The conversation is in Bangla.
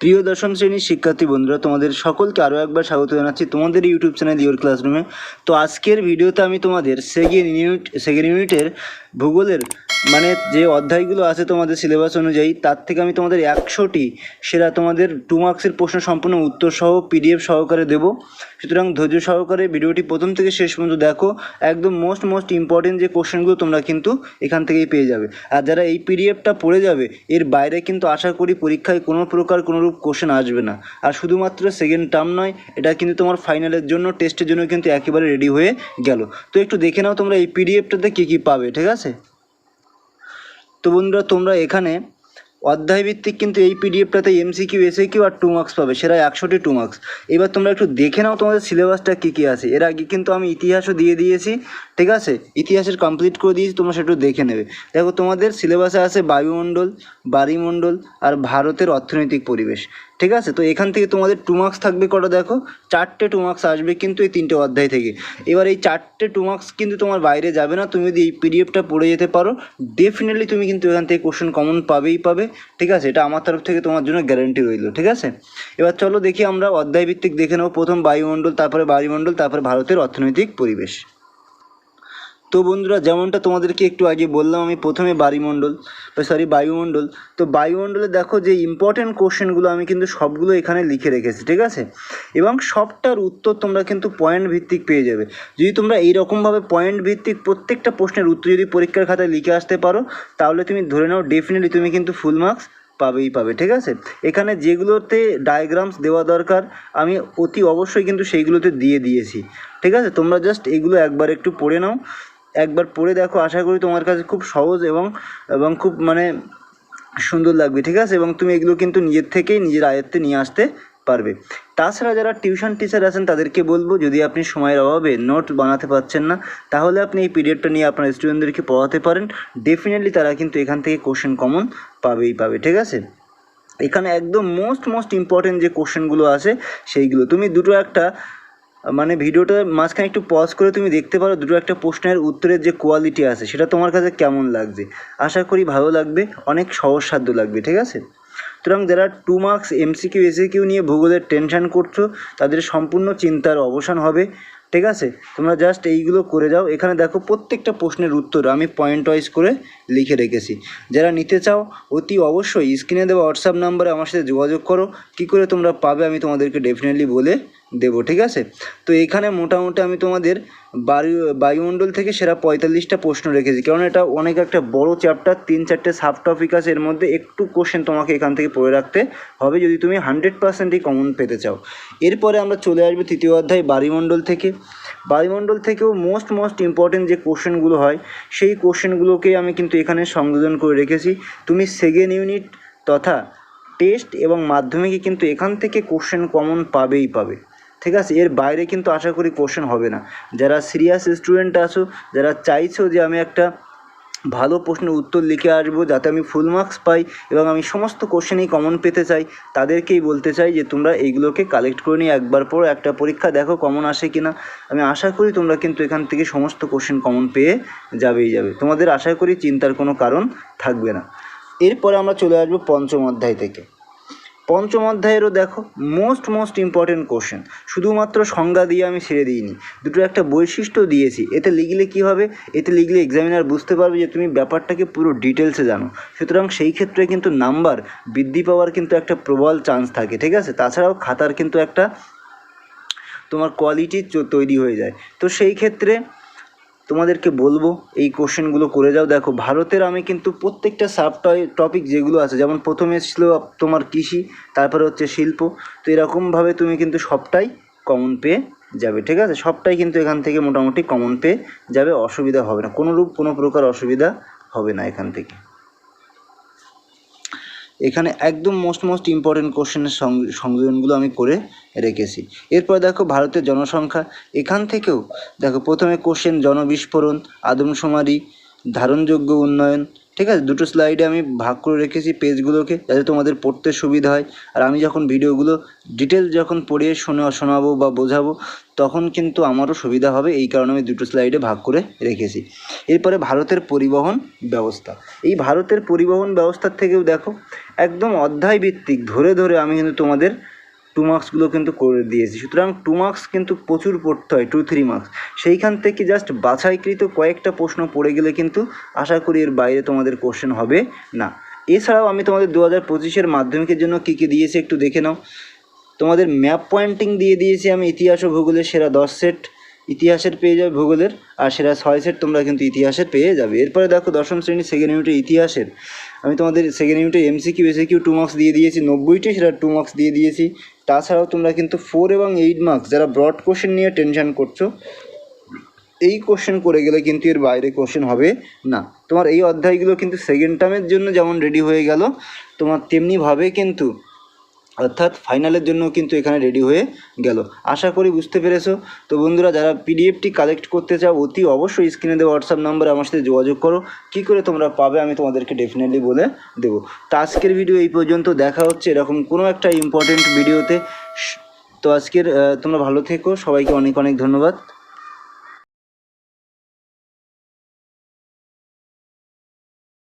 প্রিয় দশম শ্রেণির শিক্ষার্থী বন্ধুরা, তোমাদের সকলকে আরও একবার স্বাগত জানাচ্ছি তোমাদের ইউটিউব চ্যানেল ইউর ক্লাসরুমে তো আজকের ভিডিওতে আমি তোমাদের সেকেন্ড ইউনিট সেকেন্ড ইউনিটের ভূগোলের মানে যে অধ্যায়গুলো আছে তোমাদের সিলেবাস অনুযায়ী, তার থেকে আমি তোমাদের একশোটি সেরা তোমাদের টু মার্কসের প্রশ্ন সম্পূর্ণ উত্তর সহ পিডিএফ সহকারে দেবো। সুতরাং ধৈর্য সহকারে ভিডিওটি প্রথম থেকে শেষ পর্যন্ত দেখো। একদম মোস্ট মোস্ট ইম্পর্টেন্ট যে কোশ্চেনগুলো তোমরা কিন্তু এখান থেকেই পেয়ে যাবে। আর যারা এই পিডিএফটা পড়ে যাবে, এর বাইরে কিন্তু আশা করি পরীক্ষায় কোনো প্রকার কোনোরূপ কোশ্চেন আসবে না। আর শুধুমাত্র সেকেন্ড টার্ম নয়, এটা কিন্তু তোমার ফাইনালের জন্য টেস্টের জন্য কিন্তু একেবারে রেডি হয়ে গেল। তো একটু দেখে নাও তোমরা এই পিডিএফটাতে কী কী পাবে, ঠিক আছে? তো বন্ধুরা, তোমরা এখানে অধ্যায় ভিত্তিক কিন্তু এই পিডিএফটাতে এমসি এমসিকিউ এসে কিউ আর টু মার্কস পাবে। সেটা একশোটি টু মার্কস এবার তোমরা একটু দেখে নাও তোমাদের সিলেবাসটা কী কী আছে। এর আগে কিন্তু আমি ইতিহাসও দিয়ে দিয়েছি, ঠিক আছে? ইতিহাসের কমপ্লিট করে দিয়েছি, তোমরা সেটা দেখে নেবে। দেখো, তোমাদের সিলেবাসে আছে বায়ুমণ্ডল বাড়িমণ্ডল আর ভারতের অর্থনৈতিক পরিবেশ। ঠিক আছে? তো এখান থেকে তোমাদের টু মার্কস থাকবে কটা দেখো? চারটে টু মার্কস আসবে কিন্তু এই তিনটে অধ্যায় থেকে। এবার এই চারটে টু মার্কস কিন্তু তোমার বাইরে যাবে না, তুমি যদি এই পিডিএফটা পড়ে যেতে পারো ডেফিনেটলি তুমি কিন্তু এখান থেকে কোশ্চেন কমন পাবেই পাবে। ঠিক আছে? এটা আমার তরফ থেকে তোমার জন্য গ্যারান্টি রইল, ঠিক আছে? এবার চলো দেখি আমরা অধ্যায় ভিত্তিক দেখে নেব। প্রথম বায়ুমণ্ডল, তারপরে বায়ুমণ্ডল, তারপরে ভারতের অর্থনৈতিক পরিবেশ। তো বন্ধুরা, যেমনটা তোমাদেরকে একটু আগে বললাম, আমি প্রথমে বায়ুমণ্ডল সরি বায়ুমণ্ডল। তো বায়ুমণ্ডলে দেখো যে ইম্পর্টেন্ট কোশ্চেনগুলো আমি কিন্তু সবগুলো এখানে লিখে রেখেছি, ঠিক আছে? এবং সবটার উত্তর তোমরা কিন্তু পয়েন্ট ভিত্তিক পেয়ে যাবে। যদি তোমরা এইরকমভাবে পয়েন্ট ভিত্তিক প্রত্যেকটা প্রশ্নের উত্তর যদি পরীক্ষার খাতায় লিখে আসতে পারো, তাহলে তুমি ধরে নাও ডেফিনেটলি তুমি কিন্তু ফুল মার্কস পাবেই পাবে, ঠিক আছে? এখানে যেগুলোতে ডায়াগ্রামস দেওয়া দরকার, আমি অতি অবশ্যই কিন্তু সেইগুলোতে দিয়ে দিয়েছি, ঠিক আছে? তোমরা জাস্ট এগুলো একবার একটু পড়ে নাও। একবার পড়ে দেখো, আশা করি তোমার কাছে খুব সহজ এবং এবং খুব মানে সুন্দর লাগবে, ঠিক আছে? এবং তুমি এগুলো কিন্তু নিজের থেকেই, নিজের আয়ত্তে নিয়ে আসতে পারবে। তাছাড়া যারা টিউশন টিচার আছেন, তাদেরকে বলব, যদি আপনি সময়ের অভাবে নোট বানাতে পারছেন না, তাহলে আপনি এই পিরিয়ডটা নিয়ে আপনার স্টুডেন্টদেরকে পড়াতে পারেন। ডেফিনেটলি তারা কিন্তু এখান থেকে কোশ্চেন কমন পাবেই পাবে, ঠিক আছে? এখানে একদম মোস্ট মোস্ট ইম্পর্টেন্ট যে কোশ্চেনগুলো আছে, সেইগুলো। তুমি দুটো একটা মানে ভিডিওটা মাঝখানে একটু পজ করে তুমি দেখতে পারো, দুটো একটা প্রশ্নের উত্তরের যে কোয়ালিটি আছে, সেটা তোমার কাছে কেমন লাগছে? আশা করি ভালো লাগবে, অনেক সহজসাধ্য লাগবে, ঠিক আছে? সুতরাং যারা টু মার্কস এমসিকিউ এসিকিউ নিয়ে ভূগোলের টেনশান করছ, তাদের সম্পূর্ণ চিন্তার অবসান হবে, ঠিক আছে? তোমরা জাস্ট এইগুলো করে যাও। এখানে দেখো প্রত্যেকটা প্রশ্নের উত্তর আমি পয়েন্ট ওয়াইজ করে লিখে রেখেছি। যারা নিতে চাও, অতি অবশ্যই স্ক্রিনে দেওয়া হোয়াটসঅ্যাপ নাম্বারে আমার সাথে যোগাযোগ করো। কী করে তোমরা পাবে আমি তোমাদেরকে ডেফিনেটলি বলে দেবো, ঠিক আছে? তো এখানে মোটামুটি আমি তোমাদের বায়ু, বায়ুমণ্ডল থেকে সেরা পঁয়তাল্লিশটা প্রশ্ন রেখেছি। কারণ এটা অনেক একটা বড় চ্যাপ্টার তিন চারটে সাব টপিক আছে, এর মধ্যে একটু কোশ্চেন তোমাকে এখান থেকে পড়ে রাখতে হবে যদি তুমি হান্ড্রেড পার্সেন্টই কমন পেতে চাও। এরপরে আমরা চলে আসব তৃতীয় অধ্যায়, বায়ুমণ্ডল থেকে। বায়ুমণ্ডল থেকেও মোস্ট মোস্ট ইম্পর্টেন্ট যে কোশ্চেনগুলো হয়, সেই কোশ্চেনগুলোকেই আমি কিন্তু এখানে সংযোজন করে রেখেছি। তুমি সেকেন্ড ইউনিট তথা টেস্ট এবং মাধ্যমিকে কিন্তু এখান থেকে কোশ্চেন কমন পাবেই পাবে। ঠিক আছে? এর বাইরে কিন্তু আশা করি কোশ্চেন হবে না। যারা সিরিয়াস স্টুডেন্ট আছো, যারা চাইছো যে আমি একটা ভালো প্রশ্নের উত্তর লিখে আসব, যাতে আমি ফুল মার্কস পাই এবং আমি সমস্ত কোশ্চেনেই কমন পেতে চাই, তাদেরকেই বলতে চাই যে তোমরা এইগুলোকে কালেক্ট করে নিয়ে একবার পর একটা পরীক্ষা দেখো কমন আসে কি না আমি আশা করি তোমরা কিন্তু এখান থেকে সমস্ত কোশ্চেন কমন পেয়ে যাবেই যাবে। তোমাদের আশা করি চিন্তার কোনো কারণ থাকবে না। এরপরে আমরা চলে আসব পঞ্চম অধ্যায় থেকে। পঞ্চম অধ্যায়েরও দেখো মোস্ট মোস্ট ইম্পর্টেন্ট কোশ্চেন শুধুমাত্র সংজ্ঞা দিয়ে আমি ছেড়ে দিইনি, দুটো একটা বৈশিষ্ট্য দিয়েছি। এতে লিখলে কী হবে? এতে লিখলে এক্সামিনার বুঝতে পারবে যে তুমি ব্যাপারটাকে পুরো ডিটেলসে জানো। সুতরাং সেই ক্ষেত্রে কিন্তু নাম্বার বৃদ্ধি পাওয়ার কিন্তু একটা প্রবল চান্স থাকে, ঠিক আছে? তাছাড়াও খাতার কিন্তু একটা তোমার কোয়ালিটি তৈরি হয়ে যায়। তো সেই ক্ষেত্রে তোমাদেরকে বলব, এই কোশ্চেনগুলো করে যাও। দেখো, ভারতের আমি কিন্তু প্রত্যেকটা সাব টপিক যেগুলো আছে, যেমন প্রথমে ছিল তোমার কৃষি, তারপরে হচ্ছে শিল্প। তো এরকমভাবে তুমি কিন্তু সবটাই কমন পেয়ে যাবে, ঠিক আছে? সবটাই কিন্তু এখান থেকে মোটামুটি কমন পেয়ে যাবে, অসুবিধা হবে না। কোনোরূপ কোনো প্রকার অসুবিধা হবে না এখান থেকে। এখানে একদম মোস্ট মোস্ট ইম্পর্টেন্ট কোশ্চেনের সংযোজনগুলো আমি করে রেখেছি। এরপর দেখো ভারতের জনসংখ্যা। এখান থেকেও দেখো প্রথমে কোশ্চেন জনবিস্ফোরণ, আদমশুমারি ধারণযোগ্য উন্নয়ন। ঠিক আছে? দুটো স্লাইডে আমি ভাগ করে রেখেছি পেজগুলোকে যাতে তোমাদের পড়তে সুবিধা হয়। আর আমি যখন ভিডিওগুলো ডিটেল যখন পড়িয়ে শোনা শোনাবো বা বোঝাবো, তখন কিন্তু আমারও সুবিধা হবে। এই কারণে আমি দুটো স্লাইডে ভাগ করে রেখেছি। এরপরে ভারতের পরিবহন ব্যবস্থা। এই ভারতের পরিবহন ব্যবস্থার থেকেও দেখো, একদম অধ্যায় ভিত্তিক ধরে ধরে আমি কিন্তু তোমাদের টু মার্কসগুলো কিন্তু করে দিয়েছি। সুতরাং টু মার্কস কিন্তু প্রচুর পড়তে হয় টু থ্রি মার্কস সেইখান থেকে জাস্ট বাছাইকৃত কয়েকটা প্রশ্ন পড়ে গেলে কিন্তু আশা করি এর বাইরে তোমাদের কোশ্চেন হবে না। এছাড়াও আমি তোমাদের দু হাজার পঁচিশের মাধ্যমিকের জন্য কী কী দিয়েছি একটু দেখে নাও। তোমাদের ম্যাপ পয়েন্টিং দিয়ে দিয়েছি আমি ইতিহাস ও ভূগোলের সেরা দশ সেট ইতিহাসের পেয়ে যাবে ভূগোলের, আর সেরা ছয় সেট তোমরা কিন্তু ইতিহাসের পেয়ে যাবে। এরপরে দেখো দশম শ্রেণির সেকেন্ড ইউনিটের ইতিহাসের। আমি তোমাদের সেকেন্ড ইউনিটে এমসিকিউ এসিকিউ টু মার্কস দিয়ে দিয়েছি, নব্বইটি সেটা টু মার্কস দিয়ে দিয়েছি। তাছাড়াও তোমরা কিন্তু ফোর এবং এইট মার্কস যারা ব্রড কোশ্চেন নিয়ে টেনশন করছ, এই কোশ্চেন করে গেলে কিন্তু এর বাইরে কোশ্চেন হবে না। তোমার এই অধ্যায়গুলো কিন্তু সেকেন্ড টার্মের জন্য যেমন রেডি হয়ে গেল, তোমার তেমনিভাবে কিন্তু অর্থাৎ ফাইনালের জন্য কিন্তু এখানে রেডি হয়ে গেল। আশা করি বুঝতে পেরেছ। তো বন্ধুরা, যারা পিডিএফটি কালেক্ট করতে চাও, অতি অবশ্যই স্ক্রিনে দেওয়া হোয়াটসঅ্যাপ নাম্বারে আমার সাথে যোগাযোগ করো। কী করে তোমরা পাবে, আমি তোমাদেরকে ডেফিনেটলি বলে দেবো। তো আজকের ভিডিও এই পর্যন্ত। দেখা হচ্ছে এরকম কোনো একটা ইম্পর্টেন্ট ভিডিওতে তো। আজকের তোমরা ভালো থেকো। সবাইকে অনেক অনেক ধন্যবাদ।